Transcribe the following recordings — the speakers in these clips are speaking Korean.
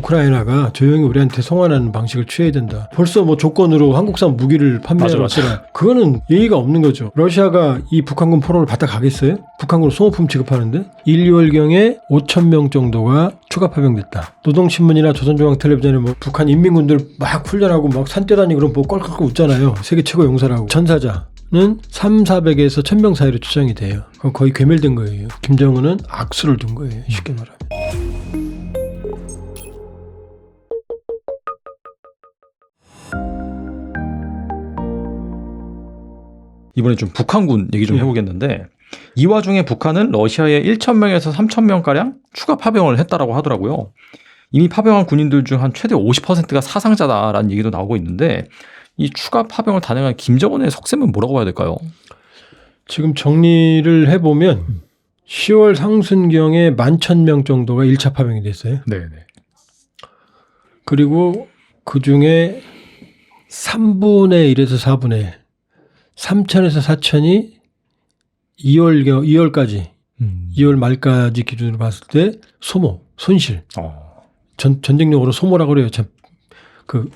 우크라이나가 조용히 우리한테 송환하는 방식을 취해야 된다. 벌써 뭐 조건으로 한국산 무기를 것이라 그거는 예의가 없는 거죠. 러시아가 이 북한군 포로를 받아 가겠어요? 북한군 소모품 취급하는데 1, 2월경에 5천 명 정도가 추가 파병됐다. 노동신문이나 조선중앙텔레비전에 뭐 북한 인민군들 막 훈련하고 막 산뛰어다니고 그럼 뭐 껄껄껄 웃잖아요. 세계 최고 용사라고. 전사자 는 3, 400에서 1000명 사이로 추정이 돼요. 그건 거의 괴멸된 거예요. 김정은은 악수를 둔 거예요. 쉽게 말하면. 이번에 좀 북한군 얘기 좀 예. 해보겠는데 이 와중에 북한은 러시아에 1천 명에서 3천 명 가량 추가 파병을 했다라고 하더라고요. 이미 파병한 군인들 중 한 최대 50%가 사상자다라는 얘기도 나오고 있는데 이 추가 파병을 단행한 김정은의 석셈은 뭐라고 봐야 될까요? 지금 정리를 해보면 10월 상순경에 11,000명 정도가 1차 파병이 됐어요. 네네. 그리고 그 중에 3분의 1에서 4분의 1, 3천에서 4천이 2월, 2월까지, 음. 2월 말까지 기준으로 봤을 때 소모, 손실, 어. 전, 전쟁용으로 소모라고 그래요. 참, 그,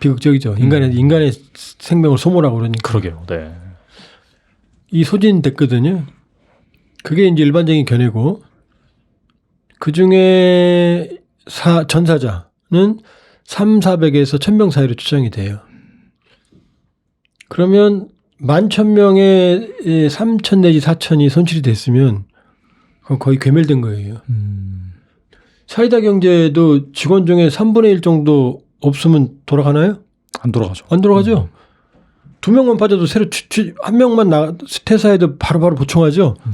비극적이죠. 인간의, 인간의 생명을 소모라고 그러니까. 그러게요. 네. 이 소진됐거든요. 그게 이제 일반적인 견해고 그 중에 사, 전사자는 3, 400에서 1000명 사이로 추정이 돼요. 그러면 11,000명에 3,000 내지 4,000이 손실이 됐으면 그건 거의 괴멸된 거예요. 음. 사이다 경제도 직원 중에 3분의 1 정도 없으면 돌아가나요? 안 돌아가죠. 안 돌아가죠. 두 명만 빠져도 새로 취, 취, 한 명만 나 퇴사해도 바로바로 보충하죠. 음.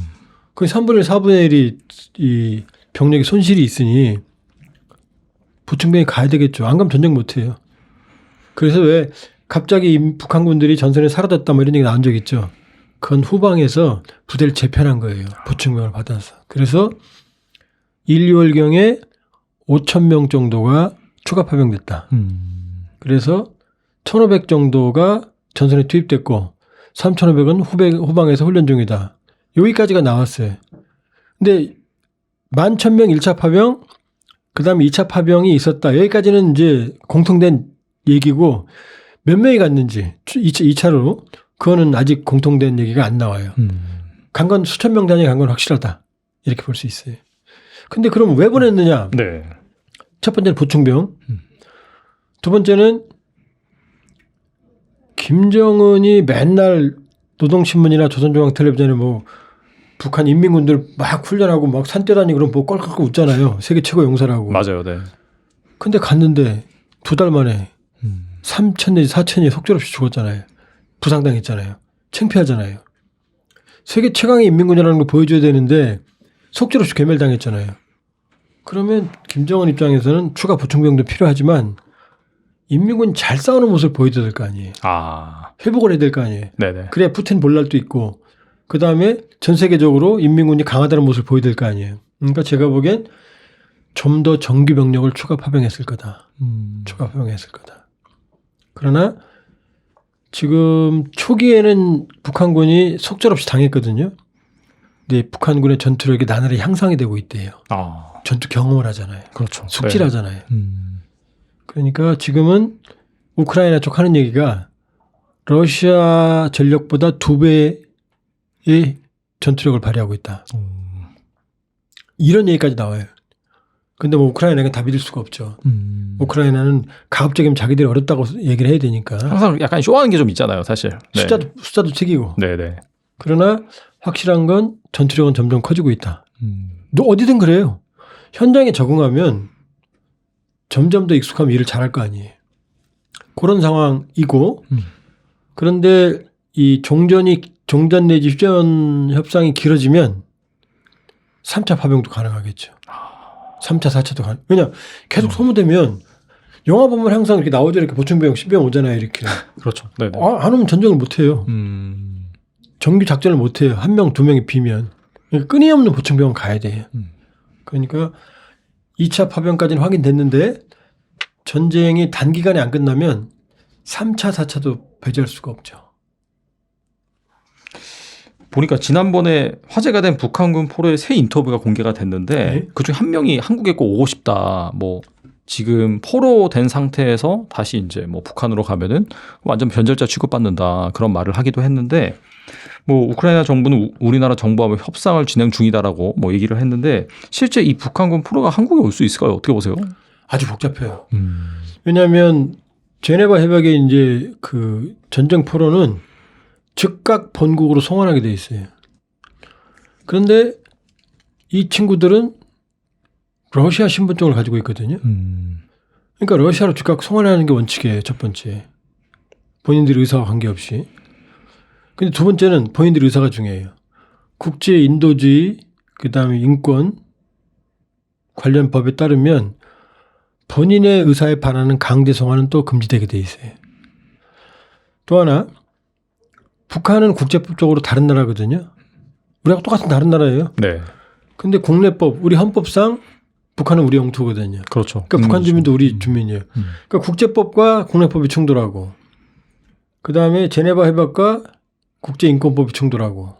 거의 3분의 1, 4분의 1이 이 병력의 손실이 있으니 보충병이 가야 되겠죠. 안 가면 전쟁 못 해요. 그래서 왜 갑자기 이 북한군들이 전선에 사라졌다 뭐 이런 얘기 나온 적 있죠. 그건 후방에서 부대를 재편한 거예요. 보충병을 받아서. 그래서 1, 2월경에 5천 명 정도가 추가 파병됐다. 음. 그래서 1,500 정도가 전선에 투입됐고 3,500은 후배, 후방에서 훈련 중이다. 여기까지가 나왔어요. 근데 11,000명 1차 파병, 그 다음에 2차 파병이 있었다. 여기까지는 이제 공통된 얘기고 몇 명이 갔는지 2차, 2차 로 그거는 아직 공통된 얘기가 안 나와요. 음. 간건 수천 명 단위 간 건 확실하다. 이렇게 볼 수 있어요. 근데 그럼 왜 보냈느냐? 네. 첫 번째는 보충병. 음. 두 번째는 김정은이 맨날 노동신문이나 조선중앙텔레비전에 뭐 북한 인민군들 막 훈련하고 막 산뛰어다니고 그럼 뭐 껄껄껄 웃잖아요. 세계 최고 용사라고. 맞아요. 네. 근데 갔는데 두 달 만에 음. 3천 내지 4천이 속절없이 죽었잖아요. 부상당했잖아요. 창피하잖아요. 세계 최강의 인민군이라는 걸 보여줘야 되는데 속절없이 괴멸당했잖아요. 그러면 김정은 입장에서는 추가 보충병도 필요하지만 인민군 잘 싸우는 모습을 보여줘야 될 거 아니에요. 아. 회복을 해야 될 거 아니에요. 네네. 그래야 푸틴 볼 날도 있고 그 다음에 전 세계적으로 인민군이 강하다는 모습을 보여야 될 거 아니에요. 그러니까 제가 보기엔 좀 더 정규 병력을 추가 파병했을 거다. 음. 추가 파병했을 거다. 그러나 지금 초기에는 북한군이 속절없이 당했거든요. 근데 북한군의 전투력이 나날이 향상이 되고 있대요. 아. 전투 경험을 하잖아요. 그렇죠. 숙질하잖아요. 네. 음. 그러니까 지금은 우크라이나 쪽 하는 얘기가 러시아 전력보다 두 배의 전투력을 발휘하고 있다. 음. 이런 얘기까지 나와요. 근데 뭐 우크라이나가 다 믿을 수가 없죠. 음. 우크라이나는 가급적이면 자기들이 어렵다고 얘기를 해야 되니까 항상 약간 쇼하는 게 좀 있잖아요, 사실. 네. 숫자도 숫자도 책이고 네네. 그러나 확실한 건 전투력은 점점 커지고 있다. 음. 너 어디든 그래요. 현장에 적응하면 점점 더 익숙하면 일을 잘할 거 아니에요. 그런 상황이고 음. 그런데 이 종전이 종전 내지 휴전 협상이 길어지면 3차 파병도 가능하겠죠. 3차, 4차도 가능. 왜냐 계속 소모되면 영화 보면 항상 이렇게 나오죠. 이렇게 보충병, 신병 오잖아요. 이렇게. 그렇죠. 네네. 아, 안 오면 전쟁을 못 해요. 음. 정규 작전을 못 해요. 한 명, 두 명이 비면. 그러니까 끊임없는 보충병은 가야 돼요. 음. 그러니까 2차 파병까지는 확인됐는데 전쟁이 단기간에 안 끝나면 3차, 4차도 배제할 수가 없죠. 보니까 지난번에 화제가 된 북한군 포로의 새 인터뷰가 공개가 됐는데 네. 그중에 한 명이 한국에 꼭 오고 싶다. 뭐 지금 포로 된 상태에서 다시 이제 뭐 북한으로 가면은 완전 변절자 취급받는다 그런 말을 하기도 했는데 뭐 우크라이나 정부는 우- 우리나라 정부와 협상을 진행 중이다라고 뭐 얘기를 했는데 실제 이 북한군 포로가 한국에 올 수 있을까요? 어떻게 보세요? 아주 복잡해요. 음. 왜냐하면 제네바 협약의 이제 그 전쟁 포로는 즉각 본국으로 송환하게 돼 있어요. 그런데 이 친구들은 러시아 신분증을 가지고 있거든요. 음. 그러니까 러시아로 즉각 송환하는 게 원칙이에요. 첫 번째. 본인들의 의사와 관계없이. 근데 두 번째는 본인들의 의사가 중요해요. 국제 인도주의, 그 다음에 인권 관련 법에 따르면 본인의 의사에 반하는 강제 송환은 또 금지되게 돼 있어요. 또 하나, 북한은 국제법적으로 다른 나라거든요. 우리하고 똑같은 다른 나라예요. 네. 근데 국내법, 우리 헌법상 북한은 우리 영토거든요. 그렇죠. 그러니까 북한 주민도 우리 주민이에요. 음. 그러니까 국제법과 국내법이 충돌하고, 그 다음에 제네바 협약과 국제인권법이 충돌하고,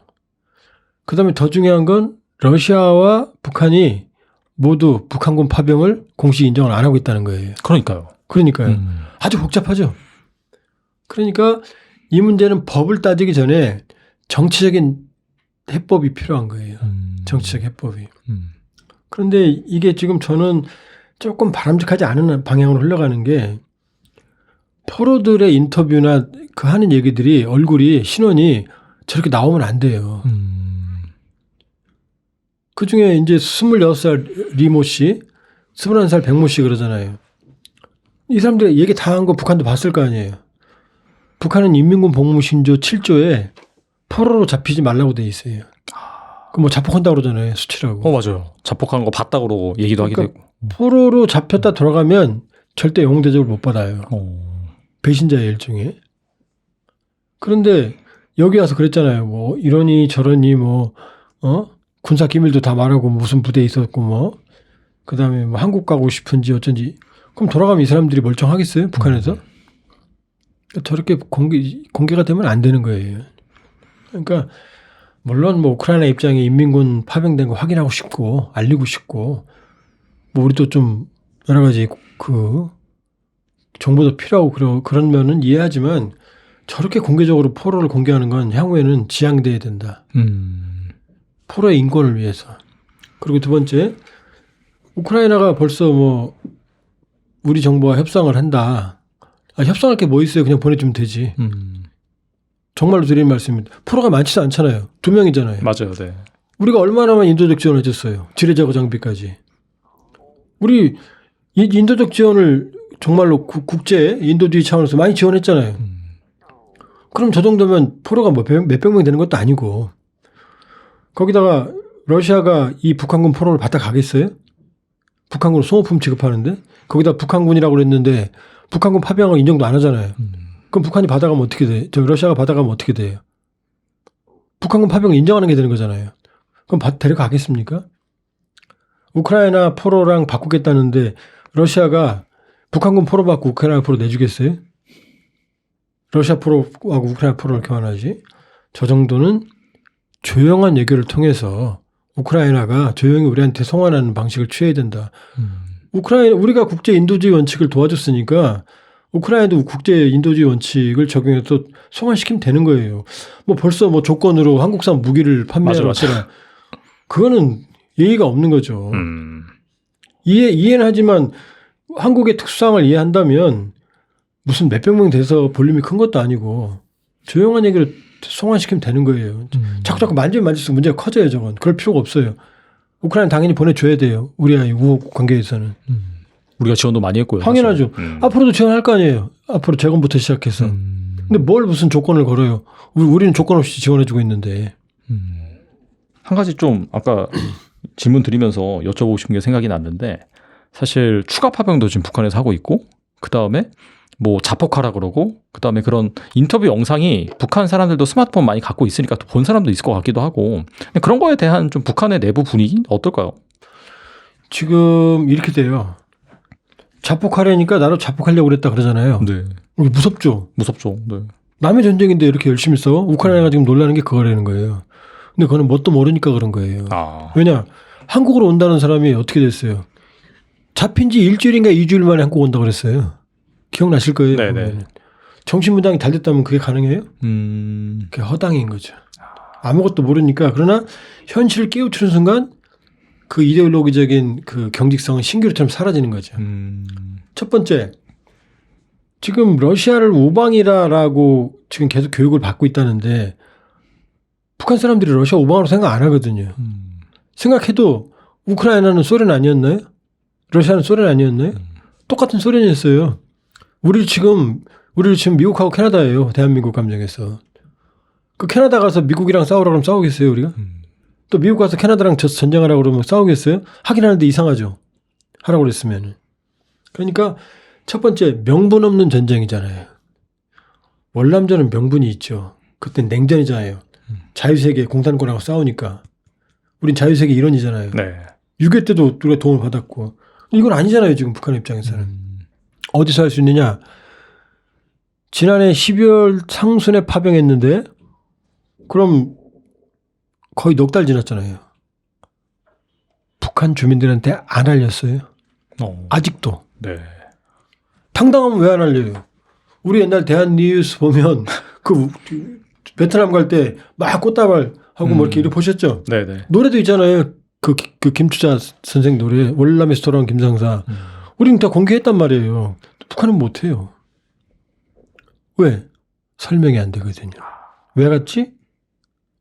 그 다음에 더 중요한 건 러시아와 북한이 모두 북한군 파병을 공식 인정을 안 하고 있다는 거예요. 그러니까요. 그러니까요. 음. 아주 복잡하죠. 그러니까 이 문제는 법을 따지기 전에 정치적인 해법이 필요한 거예요. 음. 정치적 해법이. 음. 그런데 이게 지금 저는 조금 바람직하지 않은 방향으로 흘러가는 게 포로들의 인터뷰나 그 하는 얘기들이 얼굴이 신원이 저렇게 나오면 안 돼요. 음. 그 중에 이제 26살 리모 씨, 21살 백모 씨 그러잖아요. 이 사람들 얘기 다 한 거 북한도 봤을 거 아니에요. 북한은 인민군 복무신조 7조에 포로로 잡히지 말라고 돼 있어요. 그뭐 자폭한다고 그러잖아요. 수치라고. 어 맞아요. 자폭한 거 봤다 그러고 얘기도 하기도 그러니까 했고. 포로로 잡혔다 돌아가면 절대 영웅 대접을 못 받아요. 어. 배신자의 일종의. 그런데 여기 와서 그랬잖아요. 뭐 이러니 저러니 뭐 어? 군사 기밀도 다 말하고 무슨 부대에 있었고 뭐 그다음에 뭐 한국 가고 싶은지 어쩐지 그럼 돌아가면 이 사람들이 멀쩡하겠어요? 북한에서? 저렇게 공개 공개가 되면 안 되는 거예요. 그러니까 물론 뭐 우크라이나 입장에 인민군 파병된 거 확인하고 싶고 알리고 싶고 뭐 우리도 좀 여러 가지 그 정보도 필요하고 그러, 그런 면은 이해하지만 저렇게 공개적으로 포로를 공개하는 건 향후에는 지양돼야 된다. 음. 포로의 인권을 위해서. 그리고 두 번째, 우크라이나가 벌써 뭐 우리 정부와 협상을 한다. 아, 협상할 게 뭐 있어요? 그냥 보내주면 되지. 음. 정말로 드리는 말씀입니다. 포로가 많지도 않잖아요. 두 명이잖아요. 맞아요. 네. 우리가 얼마나만 인도적 지원을 해줬어요. 지뢰제거 장비까지. 우리 이 인도적 지원을 정말로 국- 국제 인도주의 차원에서 많이 지원했잖아요. 음. 그럼 저 정도면 포로가 뭐 몇- 몇백 명이 되는 것도 아니고 거기다가 러시아가 이 북한군 포로를 받아 가겠어요? 북한군 소모품 취급하는데 거기다 북한군이라고 그랬는데 북한군 파병을 인정도 안 하잖아요. 음. 그럼 북한이 받아가면 어떻게 돼? 저 러시아가 받아가면 어떻게 돼요? 북한군 파병을 인정하는 게 되는 거잖아요. 그럼 받, 데려가겠습니까? 우크라이나 포로랑 바꾸겠다는데 러시아가 북한군 포로 받고 우크라이나 포로 내주겠어요? 러시아 포로하고 우크라이나 포로를 교환하지? 저 정도는 조용한 얘기를 통해서 우크라이나가 조용히 우리한테 송환하는 방식을 취해야 된다. 음. 우크라이나 우리가 국제 인도주의 원칙을 도와줬으니까 우크라이나도 국제 인도주의 원칙을 적용해서 송환시키면 되는 거예요. 뭐 벌써 뭐 조건으로 한국산 무기를 판매하라. 그거는 예의가 없는 거죠. 음. 이해 이해는 하지만 한국의 특수상을 이해한다면 무슨 몇백 명 돼서 볼륨이 큰 것도 아니고 조용한 얘기를 송환시키면 되는 거예요. 음. 자꾸 자꾸 만지면 만질수록 문제가 커져요. 저건 그럴 필요가 없어요. 우크라이나 당연히 보내줘야 돼요. 우리와의 우호 관계에서는. 음. 우리가 지원도 많이 했고요. 당연하죠. 음. 앞으로도 지원할 거 아니에요. 앞으로 재건부터 시작해서. 음. 근데 뭘 무슨 조건을 걸어요? 우리- 우리는 조건 없이 지원해주고 있는데. 음. 한 가지 좀 아까 질문 드리면서 여쭤보고 싶은 게 생각이 났는데 사실 추가 파병도 지금 북한에서 하고 있고 그 다음에 뭐 자폭하라 그러고 그 다음에 그런 인터뷰 영상이 북한 사람들도 스마트폰 많이 갖고 있으니까 또 본 사람도 있을 것 같기도 하고 그런 거에 대한 좀 북한의 내부 분위기 어떨까요? 지금 이렇게 돼요. 자폭하려니까 나도 자폭하려고 그랬다 그러잖아요. 네 무섭죠? 무섭죠. 네. 남의 전쟁인데 이렇게 열심히 싸워? 우크라이나가 지금 놀라는 게 그거라는 거예요. 근데 그거는 뭣도 모르니까 그런 거예요. 아 왜냐? 한국으로 온다는 사람이 어떻게 됐어요? 잡힌 지 일주일인가 이주일 만에 한국 온다고 그랬어요. 기억나실 거예요. 네네. 보면은. 정신분당이 잘 됐다면 그게 가능해요? 음. 그게 허당인 거죠. 아무것도 모르니까 그러나 현실을 깨우치는 순간 그 이데올로기적인 그 경직성은 신기루처럼 사라지는 거죠. 음. 첫 번째, 지금 러시아를 우방이라라고 지금 계속 교육을 받고 있다는데 북한 사람들이 러시아 우방으로 생각 안 하거든요. 음. 생각해도 우크라이나는 소련 아니었나요? 러시아는 소련 아니었나요? 똑같은 소련이었어요. 우리 지금 우리 지금 미국하고 캐나다예요. 대한민국 감정에서. 그 캐나다 가서 미국이랑 싸우라 그러면 싸우겠어요, 우리가? 음. 또 미국 가서 캐나다랑 저- 전쟁하라고 그러면 싸우겠어요? 하긴 하는데 이상하죠. 하라고 그랬으면. 그러니까 첫 번째 명분 없는 전쟁이잖아요. 월남전은 명분이 있죠. 그땐 냉전이잖아요. 자유세계 공산권하고 싸우니까. 우린 자유세계 일원이잖아요. 네. 6.25 때도 우리가 도움을 받았고. 이건 아니잖아요, 지금 북한 입장에서는. 음. 어디서 할 수 있느냐? 지난해 12월 상순에 파병했는데, 그럼 거의 넉 달 지났잖아요. 북한 주민들한테 안 알렸어요. 어. 아직도. 네. 당당하면 왜 안 알려요? 우리 옛날 대한 뉴스 보면 그 베트남 갈 때 막 꽃다발 하고 뭐 이렇게 음. 보셨죠? 네네. 노래도 있잖아요. 그, 그 김추자 선생 노래 월남에서 돌아온 김상사. 음. 우리는 다 공개했단 말이에요. 북한은 못해요. 왜? 설명이 안 되거든요. 왜 갔지?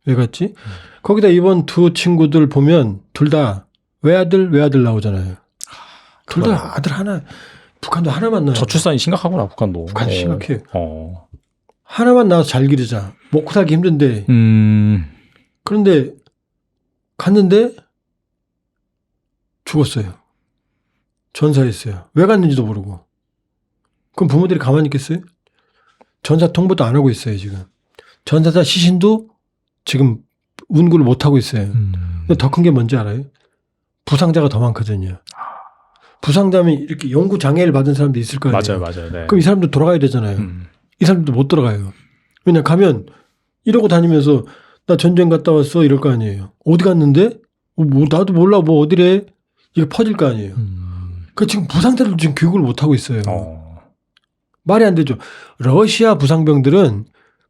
왜 갔지? 거기다 이번 두 친구들 보면 둘 다 외아들 외아들 나오잖아요. 둘. 다 아들 하나. 북한도 하나만 나요. 저출산이 심각하구나 북한도. 북한 어. 심각해요. 어. 하나만 나와서 잘 기르자. 먹고 살기 힘든데. 음. 그런데 갔는데 죽었어요. 전사했어요. 왜 갔는지도 모르고. 그럼 부모들이 가만히 있겠어요? 전사 통보도 안 하고 있어요, 지금. 전사자 시신도 지금 운구를 못 하고 있어요. 음. 근데 더큰 게 뭔지 알아요? 부상자가 더 많거든요. 부상자면 이렇게 연구 장애를 받은 사람도 있을 거 아니에요. 맞아요, 맞아요. 네. 그럼 이 사람도 돌아가야 되잖아요. 음. 이 사람도 못 들어가요. 왜냐 가면 이러고 다니면서 나 전쟁 갔다 왔어 이럴 거 아니에요. 어디 갔는데? 어, 뭐 나도 몰라 뭐 어디래? 이게 퍼질 거 아니에요. 음. 그 지금 부상자들 지금 교육을 못 하고 있어요. 어. 말이 안 되죠. 러시아 부상병들은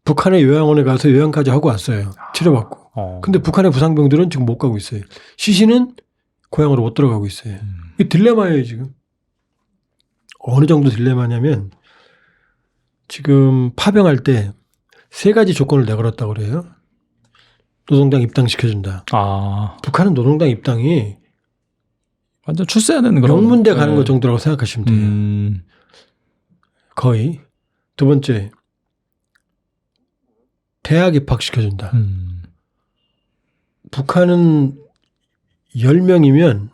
북한의 요양원에 가서 요양까지 하고 왔어요. 치료받고. 어. 근데 북한의 부상병들은 지금 못 가고 있어요. 시신은 고향으로 못 들어가고 있어요. 음. 이게 딜레마예요, 지금. 어느 정도 딜레마냐면, 지금 파병할 때 세 가지 조건을 내걸었다고 그래요. 노동당 입당시켜준다. 아. 북한은 노동당 입당이 완전 출세하는 그런 명문대 가는 네. 것 정도라고 생각하시면 돼요. 음. 거의. 두 번째, 대학 입학시켜준다. 음. 북한은 10명이면,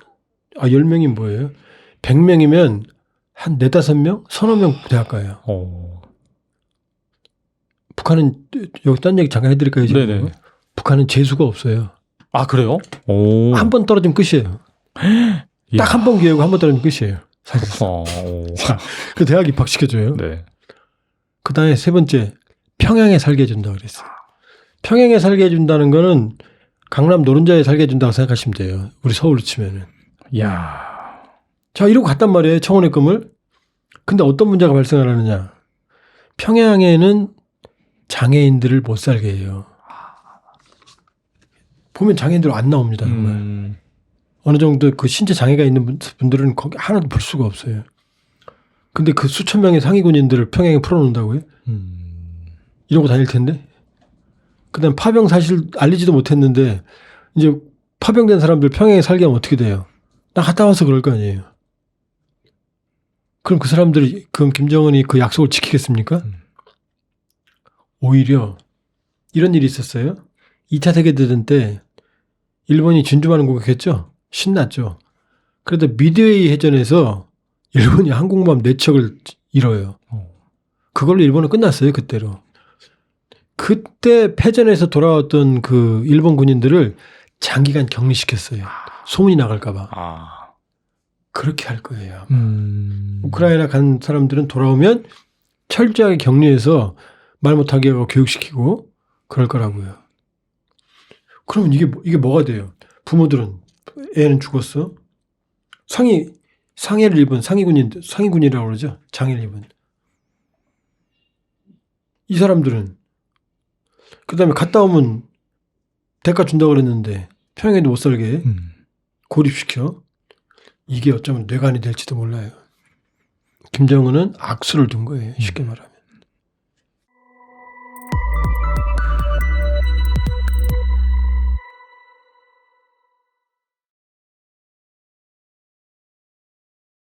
아, 10명이 뭐예요? 100명이면 한 4, 5명? 서너 명 대학 가요. 어. 북한은 여기 딴 얘기 잠깐 해드릴까요? 지금? 네네. 북한은 재수가 없어요. 아 그래요? 오. 한번 떨어지면 끝이에요. 이야. 딱한 번 기회고 한 번 떨어지면 끝이에요. 사실. 어. 그 대학 입학시켜줘요. 네. 그 다음에 세 번째, 평양에 살게 해준다 그랬어요. 평양에 살게 해준다는 거는 강남 노른자에 살게 해준다고 생각하시면 돼요. 우리 서울로 치면은. 야. 자, 이러고 갔단 말이에요. 청원의 꿈을. 근데 어떤 문제가 발생을 하느냐. 평양에는 장애인들을 못 살게 해요. 보면 장애인들 안 나옵니다. 정말. 음. 어느 정도 그 신체 장애가 있는 분- 분들은 거기 하나도 볼 수가 없어요. 근데 그 수천 명의 상위 군인들을 평양에 풀어놓는다고요? 음. 이러고 다닐 텐데? 그 다음 파병 사실 알리지도 못했는데, 이제 파병된 사람들 평양에 살게 하면 어떻게 돼요? 나 갔다 와서 그럴 거 아니에요. 그럼 그 사람들이, 그럼 김정은이 그 약속을 지키겠습니까? 음. 오히려 이런 일이 있었어요. 2차 세계대전 때 일본이 진주만을 공격했죠. 신났죠. 그래도 미드웨이 해전에서 일본이 항공모함 4척을 잃어요. 어. 그걸로 일본은 끝났어요, 그때로. 그때 패전에서 돌아왔던 그 일본 군인들을 장기간 격리시켰어요. 소문이 나갈까봐. 아. 그렇게 할 거예요. 음. 우크라이나 간 사람들은 돌아오면 철저하게 격리해서 말 못하게 하고 교육시키고 그럴 거라고요. 그러면 이게, 뭐- 이게 뭐가 돼요? 부모들은 애는 죽었어. 상위 상해를 입은 상위군인 상위군이라고 그러죠. 장애를 입은 이 사람들은 그 다음에 갔다 오면 대가 준다고 그랬는데 평양에도 못 살게 음. 고립시켜 이게 어쩌면 뇌관이 될지도 몰라요. 김정은은 악수를 둔 거예요. 쉽게 말하면.